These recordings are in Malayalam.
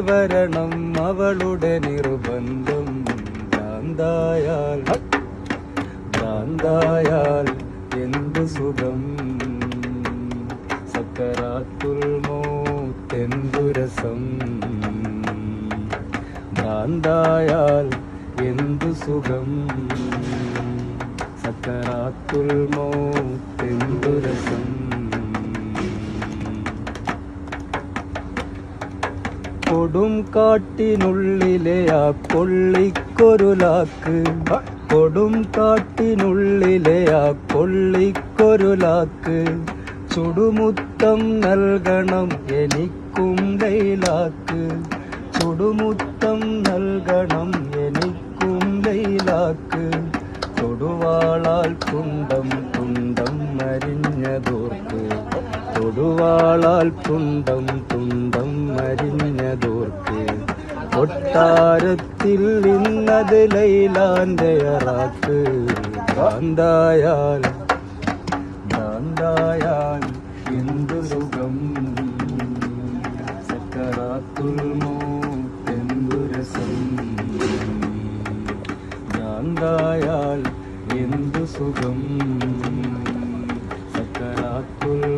വരണം അവളുടെ നിർബന്ധം ഭ്രാന്തായാൽ. ഭ്രാന്തായാൽ എന്ത് സുഖം? സക്കരാത്തുൽ മോത്തെന്തു രസം? ഭ്രാന്തായാൽ എന്തു സുഖം? സക്കരാത്തുൽ മോത്തെന്തു രസം? കൊടും കാട്ടിനുള്ളിലെ ആ കൊള്ളിക്കൊരുലാക്ക്. കൊടും കാട്ടിനുള്ളിലെ ആ കൊള്ളിക്കൊരുലാക്ക്. ചുടുമുത്തം നൽകണം എനിക്കും ലൈലാക്ക്. ചുടുമുത്തം നൽകണം എനിക്കും ലൈലാക്ക്. തൊടുവാളാൽ തുണ്ടം തൊടുവാളാൽ തുണ്ടം തുണ്ടം മരിഞ്ഞതോർക്ക്. കൊട്ടാരത്തിൽ നിന്നത് ലൈലാന്റെ അറാക്ക് കാന്തായാൽ കാന്തായാൽ എന്തു സുഖം. സക്കറാത്തുൽ മോത്തെന്തു രസം. ഭ്രാന്തായാൽ എന്തു സുഖം. സക്കറാത്തുൽ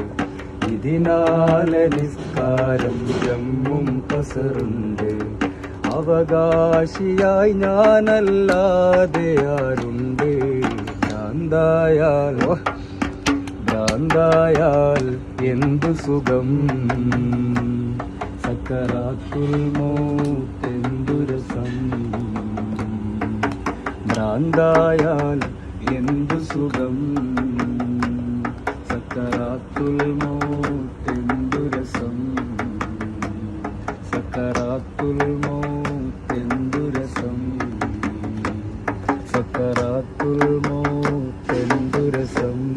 ഇതിനാലെ നിസ്കാരം ജമ്മും കസറുണ്ട്. അവകാശിയായി ഞാനല്ലാതെ ആരുണ്ട്? ഭ്രാന്തായാൽ ഓ, ഭ്രാന്തായാൽ എന്തു സുഖം? സക്കറാത്തുൽ മോത്തെന്തു രസം? ഭ്രാന്തായാൽ എന്തു സുഖം? സക്കറാത്തുൽ മോത്തെന്തു സക്കറാത്തുൽ മോത്തെന്തു രസം? സക്കറാത്തുൽ മോത്തെന്തു രസം?